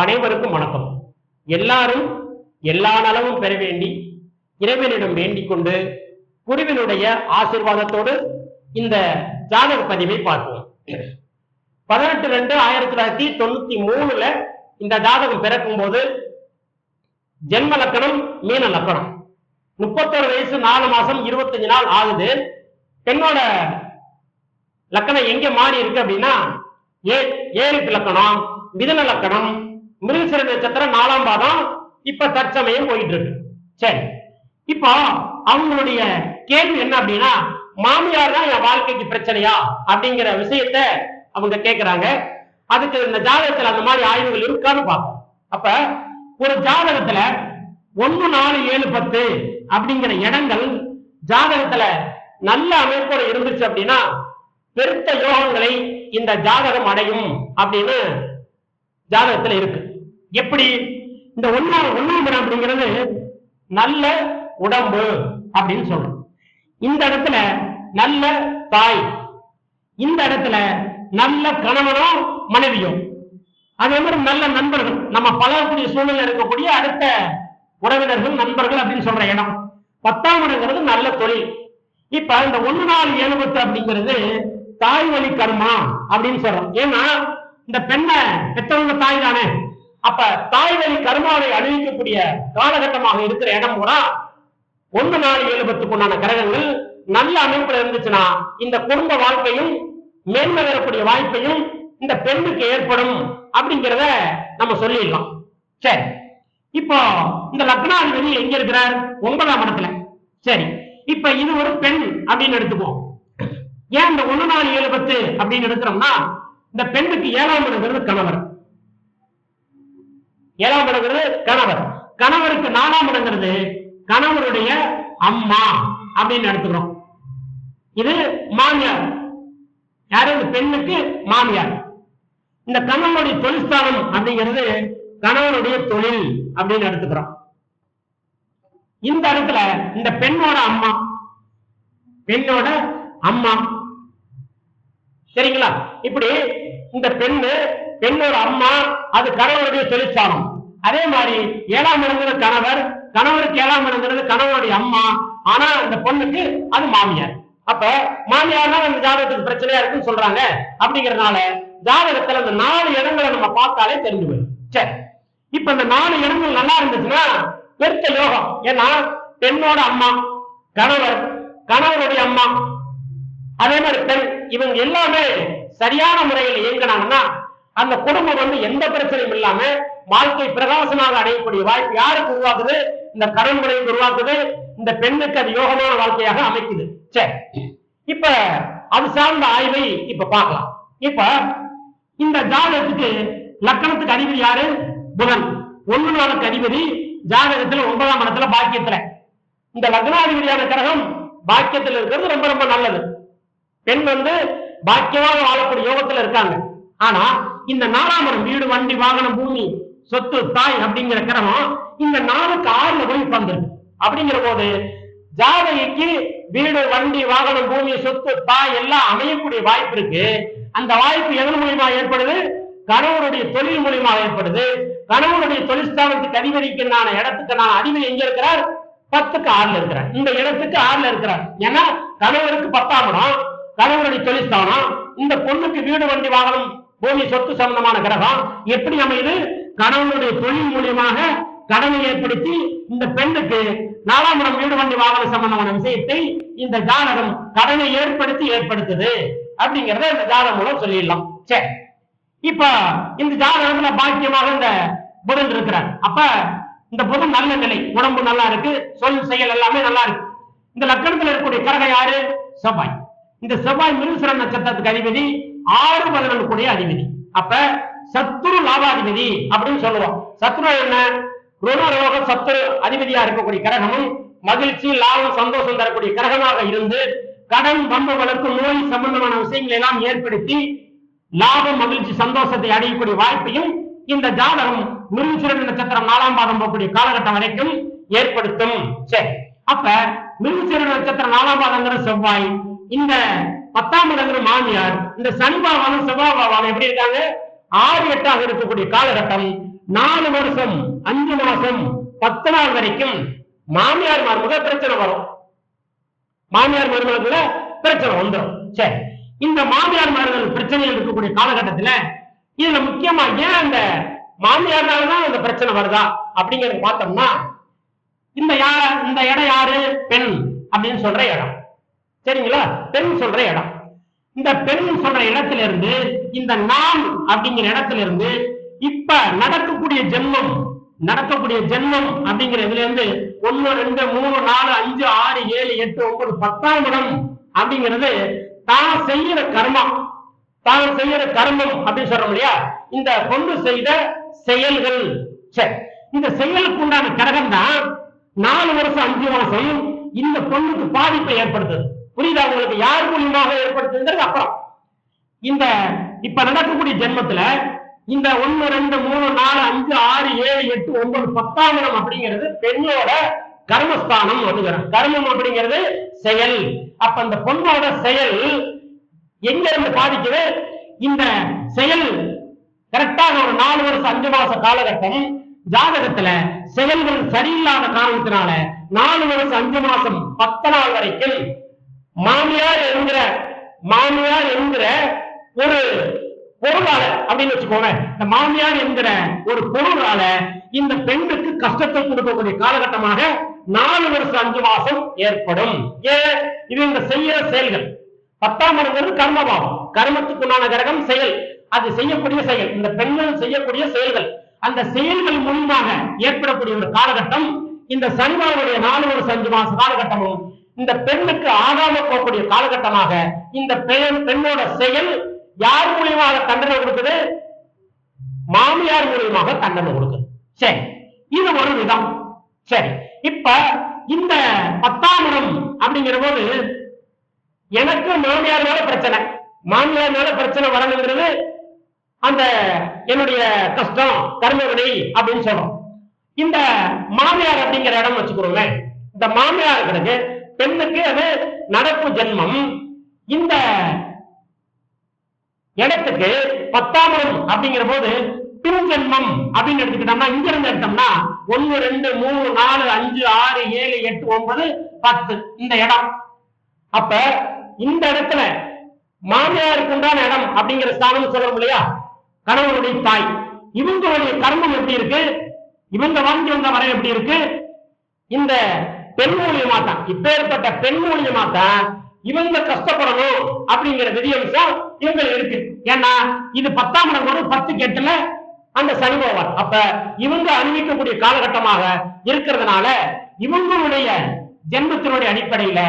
அனைவருக்கும் வணக்கம். எல்லாரும் எல்லா நலமும் பெற வேண்டி இறைவனிடம் வேண்டிக் கொண்டு குருவினுடைய ஆசீர்வாதத்தோடு இந்த ஜாதக பதிவை பார்ப்போம். பதினெட்டு ரெண்டு ஆயிரத்தி தொள்ளாயிரத்தி தொண்ணூத்தி மூணுல இந்த ஜாதகம் பிறக்கும் போது ஜென்ம லக்கணம் மீன லக்கணம். முப்பத்தோரு வயசு நாலு மாசம் இருபத்தஞ்சு நாள் ஆகுது. பெண்ணோட லக்கணம் எங்க மாறி இருக்கு அப்படின்னா ஏ ஏழுக்கு லக்கணம் மிதன லக்கணம் மிருகசிர நட்சத்திரம் நாலாம் பாதம். இப்ப தற்சமயம் போயிட்டு இருக்கு சரி. இப்போ அவங்களுடைய கேள்வி என்ன அப்படின்னா மாமியார் தான் என் வாழ்க்கைக்கு பிரச்சனையா அப்படிங்கிற விஷயத்த அவங்க கேக்குறாங்க. அதுக்கு இந்த ஜாதகத்துல அந்த மாதிரி ஆய்வுகள் இருக்கான்னு பார்ப்போம். அப்ப ஒரு ஜாதகத்துல ஒன்னு நாலு ஏழு பத்து அப்படிங்கிற இடங்கள் ஜாதகத்துல நல்ல அமைப்போட இருந்துச்சு அப்படின்னா பெருத்த யோகங்களை இந்த ஜாதகம் அடையும் அப்படின்னு ஜாதகத்துல இருக்கு. எப்படி? இந்த ஒன்னா ஒன்னாம் அப்படிங்கிறது நல்ல உடம்பு அப்படின்னு சொல்றோம். இந்த இடத்துல நல்ல தாய் இந்த இடத்துல நல்ல கணவனும் மனைவியும். அதே மாதிரி நல்ல நண்பர்கள் நம்ம பழகக்கூடிய சூழ்நிலை இருக்கக்கூடிய அடுத்த உறவினர்கள் நண்பர்கள் அப்படின்னு சொல்ற இடம். பத்தாம் இடங்கிறது நல்ல தொழில். இப்ப இந்த ஒண்ணு நாள் ஏழுபத்து அப்படிங்கிறது தாய் வழி கர்மா அப்படின்னு சொல்றோம். ஏன்னா இந்த பெண்ணை பெற்றவங்க தாய் தானே. அப்ப தாய் வழி கர்மாவை அணிவிக்கக்கூடிய காலகட்டமாக இருக்கிற இடம் கூட ஒன்று நாலு ஏழு பத்துக்குண்டான கிரகங்கள் நல்ல அமைப்புல இருந்துச்சுன்னா இந்த குடும்ப வாழ்க்கையும் மேன்மை பெறக்கூடிய வாய்ப்பையும் இந்த பெண்ணுக்கு ஏற்படும் அப்படிங்கிறத நம்ம சொல்லிடலாம். சரி. இப்போ இந்த லக்னாதிபதி எங்க இருக்கிறார்? ஒன்பதாம் இடத்துல. சரி. இப்ப இது ஒரு பெண் அப்படின்னு எடுத்துப்போம் ஏன் இந்த ஒண்ணு நாலு ஏழு பத்து அப்படின்னு எடுக்கிறோம்னா இந்த பெண்ணுக்கு ஏழாம் இடங்கிறது கணவர். ஏழாம் இடங்கிறது கணவர். கணவருக்கு நாலாம் இடங்கிறது கணவருடைய அம்மா அப்படின்னு எடுத்துக்கிறோம். இது மாமியார். யாரு? பெண்ணுக்கு மாமியார். இந்த கணவனுடைய தொழிற்சாலம் அப்படிங்கிறது கணவனுடைய தொழில் அப்படின்னு எடுத்துக்கிறோம். இந்த இடத்துல இந்த பெண்ணோட அம்மா பெண்ணோட அம்மா சரிங்களா? இப்படி இந்த பெண்ணு பெண்ணோட அம்மா அது கணவருடைய தொழிற்சாலம் அதே மாதிரி ஏழாம் இடங்கிறது கணவர் கணவருக்கு ஏழாம் இடங்கிறது கணவருடைய அம்மா. ஆனா அந்த பொண்ணுக்கு அது மாமியார். அப்ப மாமியார் தான் அந்த ஜாதகத்துக்கு பிரச்சனையா இருக்குன்னு சொல்றாங்க. அப்படிங்கறதுனால ஜாதகத்துல அந்த நாலு இடங்களை நம்ம பார்த்தாலே தெரிஞ்சு போயிடும். சரி இப்ப இந்த நாலு இடங்கள் நல்லா இருந்துச்சுன்னா பெருத்த யோகம். ஏன்னா பெண்ணோட அம்மா கணவர் கணவருடைய அம்மா அதே மாதிரி பெண் இவங்க எல்லாமே சரியான முறையில் இயங்கினாங்கன்னா அந்த குடும்பம் வந்து எந்த பிரச்சனையும் இல்லாம வாழ்க்கை பிரகாசமாக அடையக்கூடிய வாய்ப்பு யாருக்கு உருவாக்குது? இந்த கடன் முறைக்கு உருவாக்குது. இந்த பெண்ணுக்கு அது யோகமான வாழ்க்கையாக அமைக்குது. சரி இப்ப அது சார்ந்த ஆய்வை இப்ப பார்க்கலாம். இப்ப இந்த ஜாதகத்துக்கு லக்கணத்துக்கு அதிபதி யாரு? புதன். ஒண்ணு நாளுக்கு அதிபதி ஜாதகத்துல ஒன்பதாம் இடத்துல பாக்கியத்துல. இந்த லக்னாதிபதியான கிரகம் பாக்கியத்துல இருக்கிறது ரொம்ப ரொம்ப நல்லது. பெண் வந்து பாக்கியமாக வாழக்கூடிய யோகத்துல இருக்காங்க. ஆனா இந்த நாலாம் வீடு வண்டி வாகனம் பூமி சொத்து தாய் அப்படிங்கிற கிரகம் இந்த நாளுக்கு ஆறுல போய் உட்கார்ந்துருக்கு. அப்படிங்கிற போது ஜாதகிக்கு வீடு வண்டி வாகனம் பூமி சொத்து தாய் எல்லாம் அமையக்கூடிய வாய்ப்பு இருக்கு. அந்த வாய்ப்பு எதன் மூலியமா ஏற்படுது? கணவனுடைய தொழில் மூலியமா ஏற்படுது. கணவனுடைய தொழிற்சாலத்துக்கு அதிபதிக்குண்டான இடத்துக்கு நான் அதிபதி எங்க இருக்கிறார்? பத்துக்கு ஆறுல இருக்கிறார். இந்த இடத்துக்கு ஆறுல இருக்கிறார். ஏன்னா கணவருக்கு பத்தாம் இடம். கணவனுடைய தொழிற்ஸ்தானம் இந்த பொண்ணுக்கு வீடு வண்டி வாகனம் பூமி சொத்து சம்பந்தமான கிரகம். எப்படி அமையுது கணவனுடைய தொழில் மூலியமாக கடனை ஏற்படுத்தி இந்த பெண்ணுக்கு நாலாம் இடம் வீடு வண்டி வாகன சம்பந்தமான விஷயத்தை இந்த ஜாதகம் கடனை ஏற்படுத்தி ஏற்படுத்துது. அப்படிங்கறத இந்த ஜாதகம் மூலம் சொல்லிடலாம். சரி இப்ப இந்த ஜாதகத்துல பாக்கியமாக இந்த புதன் இருக்கிறார். அப்ப இந்த புதன் நல்ல நிலை உடம்பு நல்லா இருக்கு சொல் செயல் எல்லாமே நல்லா இருக்கு. இந்த லக்கணத்துல இருக்கக்கூடிய கிரகம் யாரு? செவ்வாய். இந்த செவ்வாய் மிருசர நட்சத்திரத்துக்கு அதிபதி ஆறு பதினொன்றுக்குடைய அதிபதி. அப்ப சத்துரு லாபாதிபதி அப்படின்னு சொல்லுவோம். சத்ரு என்ன? ருணரோக சத்துரு அதிபதியா இருக்கக்கூடிய கிரகமும் மகிழ்ச்சி லாபம் சந்தோஷம் தரக்கூடிய கிரகமாக இருந்து கடன் பம்பு வளர்ப்பு நோய் சம்பந்தமான விஷயங்களை எல்லாம் ஏற்படுத்தி லாபம் மகிழ்ச்சி சந்தோஷத்தை அடையக்கூடிய வாய்ப்பையும் இந்த ஜாதகம் மிருகசிரன் நட்சத்திரம் நாலாம் பாதம் போகக்கூடிய காலகட்டம் வரைக்கும் ஏற்படுத்தும். சரி. அப்ப மிருகசிரன் நட்சத்திரம் நாலாம் பாதங்கிற செவ்வாய் இந்த பத்தாம் இடங்கிற மாமியார் இந்த சனி பாவாலும் எப்படி இருக்காங்க? ஆறு எட்டாக இருக்கக்கூடிய காலகட்டம் நாலு வருஷம் அஞ்சு மாசம் பத்து நாள் வரைக்கும் மாமியார் மருமக பிரச்சனை வரும். மாமியார் மருமகளுக்குள்ள பிரச்சனை வந்துடும் சரி. இந்த மாமியார் மருமகள் பிரச்சனை இருக்கக்கூடிய காலகட்டத்துல இதுல முக்கியமா ஏன் அந்த மாமியார்னாலதான் அந்த பிரச்சனை வருதா? அப்படிங்கறது பார்த்தோம்னா இந்த யார இந்த இடம் யாரு? பெண் அப்படின்னு சொல்ற இடம். சரிங்களா? பெண் சொல்ற இடம். இந்த பெண் சொல்ற இடத்துல இருந்து இந்த நான் அப்படிங்கிற இடத்துல இருந்து இப்ப நடக்கக்கூடிய ஜென்மம் நடக்கக்கூடிய ஜென்மம் அப்படிங்கிற இதுல இருந்து ஒன்னு ரெண்டு மூணு நாலு அஞ்சு ஆறு ஏழு எட்டு ஒன்பது பத்தாம் இடம் அப்படிங்கிறது தான் செய்யற கர்மம். தான் செய்யற கர்மம் அப்படின்னு சொல்றோம் இல்லையா? இந்த கொண்டு செய்த செயல்கள். சரி. இந்த செயலுக்கு உண்டான கிரகம் தான் நாலு வருஷம் அஞ்சு மாசம் இந்த பொண்ணுக்கு பாதிப்பை ஏற்படுத்துது. புரியுதா உங்களுக்கு? யார் மூலியமாக ஏற்படுத்துங்கிறது அப்புறம். இந்த இப்ப நடக்கக்கூடிய ஜென்மத்துல இந்த ஒண்ணு ரெண்டு மூணு நாலு அஞ்சு ஆறு ஏழு எட்டு ஒன்பது பத்தாம் இடம் அப்படிங்கிறது பெண்ணோட கர்மஸ்தானம் வந்துக்கிறோம் கர்மம் அப்படிங்கிறது செயல். அப்ப அந்த பொண்ணோட செயல் எங்க இருந்து பாதிக்குது? இந்த செயல் கரெக்டாக ஒரு நாலு வருஷம் அஞ்சு மாச காலகட்டம் ஜாதகத்துல செயல்கள் சரியில்லாத காரணத்தினால நாலு வருஷம் அஞ்சு மாசம் பத்து நாள் வரைக்கும் மாமியார் என்கிற மாமியார் என்கிற ஒரு பொருளால அப்படின்னு வச்சுக்கோங்க இந்த மாமியார் என்கிற ஒரு பொருளால இந்த பெண்ணுக்கு கஷ்டத்தை கொடுக்கக்கூடிய காலகட்டமாக நாலு வருஷம் அஞ்சு மாசம் ஏற்படும். ஏன்? இது இந்த செய்யற செயல்கள். பத்தாம் இடங்கிறது கர்மபாவம். கர்மத்துக்குண்டான கிரகம் செயல். அது செய்யக்கூடிய செயல். இந்த பெண்கள் செய்யக்கூடிய செயல்கள். அந்த செயல்கள் மூலியமாக ஏற்படக்கூடிய ஒரு காலகட்டம் இந்த சனிபாவுடைய நாலு வருஷம் அஞ்சு மாச காலகட்டமும் இந்த பெண்ணுக்கு ஆகாம போகக்கூடிய காலகட்டமாக இந்த பெண் பெண்ணோட செயல் யார் மூலியமாக தண்டனை கொடுக்குது? மாமியார் மூலியமாக தண்டனை கொடுக்குது. சரி இது ஒரு விதம். சரி இப்ப இந்த பத்தாம் இடம் அப்படிங்கிற போது எனக்கு மாமியார் மேல பிரச்சனை. மாமியார் மேல பிரச்சனை வரணுங்கிறது அந்த என்னுடைய கஷ்டம் கர்மவினை அப்படின்னு சொல்றோம். இந்த மாமியார் அப்படிங்கிற இடம் வச்சுக்கிறோங்க இந்த மாமியார் இருக்கிறது பெண்ணுக்கு அது நடப்பு ஜென்மம். இந்த இடத்துக்கு பத்தாம் அப்படிங்கிற போது பின் ஜென்மம் அப்படின்னு எடுத்துக்கிட்டோம்னா இங்க இருந்து எடுத்தோம்னா ஒன்னு ரெண்டு மூணு நாலு அஞ்சு ஆறு ஏழு எட்டு ஒன்பது பத்து இந்த இடம். அப்ப இந்த இடத்துல மாமியாருக்கு உண்டான இடம் அப்படிங்கிற ஸ்தானம் சொல்றோம் இல்லையா? கணவனுடைய தாய். இவங்களுடைய கர்மம் எப்படி இருக்கு? இவங்க வாங்கி வந்த வரை எப்படி இருக்கு? இந்த பெண் மூலியமா தான். இப்பேற்பட்ட பெண் மூலியமா தான் இவங்க கஷ்டப்படணும் அப்படிங்கிற விதியம்சம் இவங்க இருக்கு. ஏன்னா இது பத்தாம் இடம் வரும் பத்து கெட்டுல அந்த சனி பகவான். அப்ப இவங்க அனுபவிக்கக்கூடிய காலகட்டமாக இருக்கிறதுனால இவங்களுடைய ஜென்மத்தினுடைய அடிப்படையில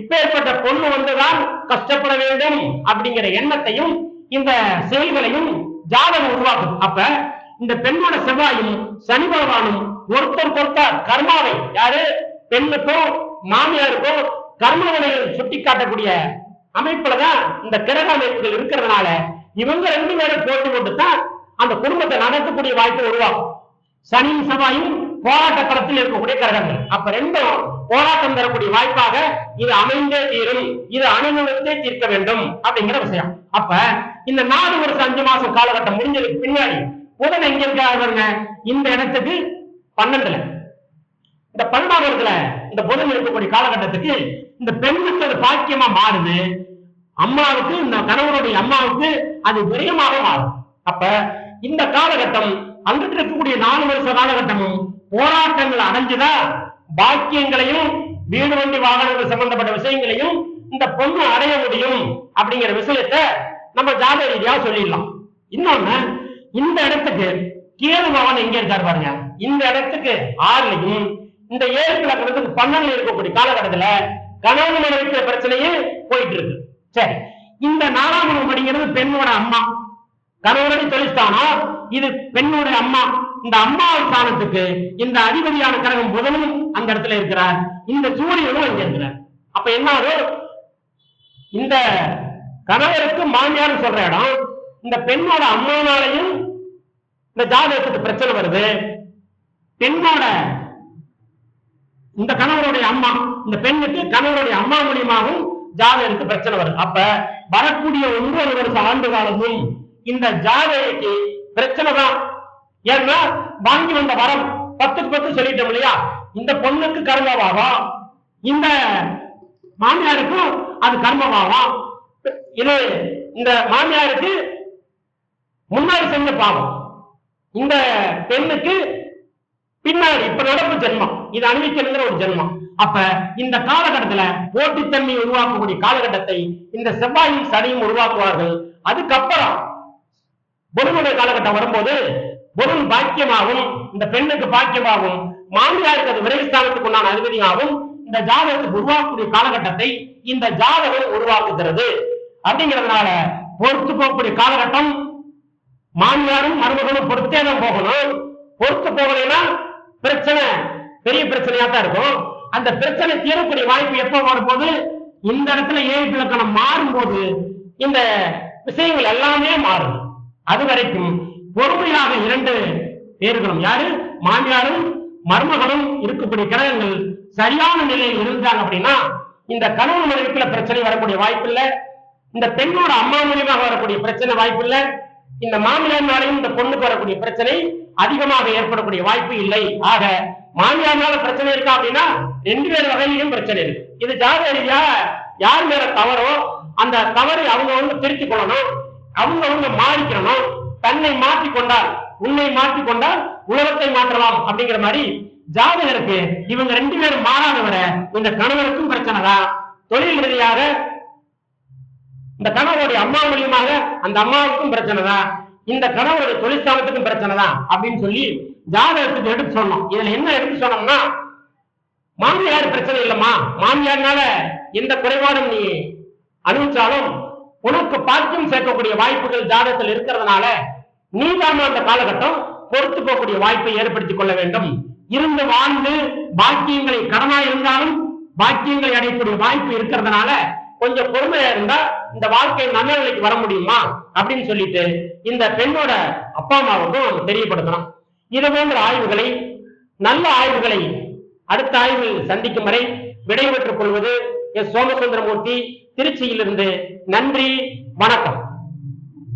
இப்பேற்பட்ட பொண்ணு வந்துதான் கஷ்டப்பட வேண்டும் அப்படிங்கிற எண்ணத்தையும் இந்த செயல்களையும் ஜாதகம் உருவாக்குது. அப்ப இந்த பெண்ணோட செவ்வாயும் சனி பகவானும் ஒருத்தர் ஒருத்தர் கர்மாவை. யாரு? பெண்ணுக்கும் மாமியாருக்கும் கர்ம சுட்டி காட்டக்கூடிய அமைப்புலதான் இந்த கிரக அமைப்புகள் இருக்கிறதுனால இவங்க ரெண்டு பேரும் போட்டு கொண்டு தான் அந்த குடும்பத்தை நடத்தக்கூடிய வாய்ப்பு உருவாகும். சனியும் செவ்வாயும் போராட்ட களத்தில் இருக்கக்கூடிய கிரகங்கள். அப்ப ரெண்டும் போராட்டம் தரக்கூடிய வாய்ப்பாக இது அமைந்தே தீரும். இது அனுபவத்தே தீர்க்க வேண்டும் அப்படிங்கிற விஷயம். அப்ப இந்த நாலு வருஷம் அஞ்சு மாசம் காலகட்டம் முடிஞ்சதுக்கு பின்னாடி புதன் எங்க இருக்காரு இந்த இடத்துக்கு பன்னெண்டுல. இந்த பன்னெண்டாவதுல இந்த பொருள் இருக்கக்கூடிய காலகட்டத்துக்கு இந்த பெண்ணுக்கு அது பாக்கியமா மாறுது. அம்மாவுக்கு இந்த கணவனுடைய அம்மாவுக்கு அது விரயமாக மாறும். அப்ப இந்த காலகட்டம் அங்கிட்டு இருக்கக்கூடிய நாலு வருஷ காலகட்டமும் போராட்டங்கள் அடைஞ்சுதான் பாக்கியங்களையும் வீடு வண்டி வாகனங்கள் சம்பந்தப்பட்ட விஷயங்களையும் இந்த பொண்ணு அடைய முடியும் அப்படிங்கிற விஷயத்த நம்ம ஜாத ரீதியா சொல்லிடலாம். இன்னொன்னு இந்த இடத்துக்கு கேது பவன் எங்க இருக்காரு பாருங்க. இந்த இடத்துக்கு ஆறுலையும் இந்த ஏழு கிழக்கிறதுக்கு பன்னெண்டுல இருக்கக்கூடிய காலகட்டத்துல கணவன் மனைவிக்கிற பிரச்சனையே போயிட்டு இருக்கு. சரி. இந்த நாலாம் குணம் அப்படிங்கிறது பெண்ணோட அம்மா. கணவனுடைய தொழிற்சானம் இது பெண்ணுடைய அம்மா. இந்த அம்மா ஸ்தானத்துக்கு இந்த அதிபதியான கிரகம் புதனும் அந்த இடத்துல இருக்கிறார். இந்த சூரியனும் அங்க இருக்கிறார். அப்ப என்ன இந்த கணவருக்கு மாமியார் சொல்ற இடம் இந்த பெண்ணோட அம்மானாலையும் இந்த ஜாதகத்துக்கு பிரச்சனை வருது. பெண்ணோட இந்த கணவருடைய அம்மா இந்த பெண்ணுக்கு கணவருடைய அம்மா மூலியமாகவும் ஜாதகருக்கு பிரச்சனை வருது. அப்ப வரக்கூடிய ஒன்பது வருஷ ஆண்டு காலமும் இந்த ஜாதகைக்கு பிரச்சனை தான். ஏன்னா வாங்கி வந்த வரம் பத்துக்கு பத்து சொல்லிட்டோம் இல்லையா? இந்த பொண்ணுக்கு கர்மவாவா இந்த மாமியாருக்கும் அது கர்மபாவம் இது இந்த மாமியாருக்கு முன்னாடி செஞ்ச பாவம். இந்த பெண்ணுக்கு பின்னாடி இப்ப நடப்பு ஜென்மம். இது அணிவிக்கணுங்கிற ஒரு ஜென்மம். அப்ப இந்த காலகட்டத்துல போட்டித்தன்மை உருவாக்கக்கூடிய காலகட்டத்தை இந்த செவ்வாயும் சனியும் உருவாக்குவார்கள். அதுக்கப்புறம் பொருளுடைய காலகட்டம் வரும்போது பொருள் பாக்கியமாகும் இந்த பெண்ணுக்கு பாக்கியமாகும் மாமியாருக்கு அது விரைஸ்தானத்துக்கு உண்டான அதிபதியாகும். இந்த ஜாதகத்துக்கு உருவாக்கக்கூடிய காலகட்டத்தை இந்த ஜாதகம் உருவாக்குகிறது. அப்படிங்கிறதுனால பொறுத்து போகக்கூடிய காலகட்டம் மாமியாரும் மருமகளும் பொறுத்தே தான் போகணும். பொறுத்து போகலைன்னா பிரச்சனை பெரிய பிரச்சனையா தான் இருக்கும். அந்த பிரச்சனை தீரக்கூடிய வாய்ப்பு எப்ப வரும்போது இந்த இடத்துல ஏழு இலக்கணம் மாறும்போது இந்த விஷயங்கள் எல்லாமே மாறும். அது வரைக்கும் பொறுமையாக இரண்டு பேர்களும் யாரு? மாமியாரும் மருமகளும் இருக்கக்கூடிய கிரகங்கள் சரியான நிலையில் இருந்தாங்க அப்படின்னா இந்த கணவன் மனைவிக்குள்ள பிரச்சனை வரக்கூடிய வாய்ப்பு இல்லை. இந்த பெண்ணோட அம்மா மூலியமாக வரக்கூடிய பிரச்சனை வாய்ப்பு இல்லை. இந்த மாமியார்னாலையும் இந்த பொண்ணுக்கு வரக்கூடிய பிரச்சனை அதிகமாக ஏற்படக்கூடிய வாய்ப்பு இல்லை. ஆக மாமியார்னால பிரச்சனை இருக்கா அப்படின்னா ரெண்டு பேர் வகையிலும் பிரச்சனை இருக்கு. இது ஜாதக ரீதியா யார் மேல தவறோ அந்த தவறை அவங்க வந்து திருத்திக் கொள்ளணும். அவங்க அவங்க மாறிக்கணும் தன்னை மாற்றி கொண்டால் உன்னை மாற்றி கொண்டால் உலகத்தை மாற்றலாம் அப்படிங்கிற மாதிரி ஜாதகருக்கு இவங்க ரெண்டு பேரும் மாறாதவரை இந்த கணவருக்கும் பிரச்சனை தான். தொழில் ரீதியாக இந்த கணவருடைய அம்மா மூலியமாக அந்த அம்மாவுக்கும் பிரச்சனை தான். இந்த கணவருடைய தொழிற்சாலத்துக்கும் பிரச்சனை தான் அப்படின்னு சொல்லி ஜாதகத்துக்கு எடுத்து சொன்னோம். இதுல என்ன எடுத்து சொன்னோம்னா மாமியார் பிரச்சனை இல்லம்மா. மாமியார்னால எந்த குறைபாடும் நீ அனுபவிச்சாலும் உனக்கு பாக்கியம் சேர்க்கக்கூடிய வாய்ப்புகள் ஜாதகத்தில் இருக்கிறதுனால நீதான அந்த காலகட்டம் பொறுத்து போகக்கூடிய வாய்ப்பை ஏற்படுத்திக் கொள்ள வேண்டும். இருந்து வாழ்ந்து பாக்கியங்களை கடனா இருந்தாலும் பாக்கியங்களை அடையக்கூடிய வாய்ப்பு இருக்கிறதுனால கொஞ்சம் பொறுமையா இருந்தா இந்த வாழ்க்கை நல்ல நிலைக்கு வர முடியுமா? அப்படின்னு சொல்லிட்டு இந்த பெண்ணோட அப்பா அம்மாவுக்கும் நம்ம தெரியப்படுத்தணும். இது போன்ற ஆய்வுகளை நல்ல ஆய்வுகளை அடுத்த ஆய்வில் சந்திக்கும் வரை விடைபெற்றுக் கொள்வது எஸ். சோமசுந்தரமூர்த்தி திருச்சியிலிருந்து நன்றி வணக்கம்.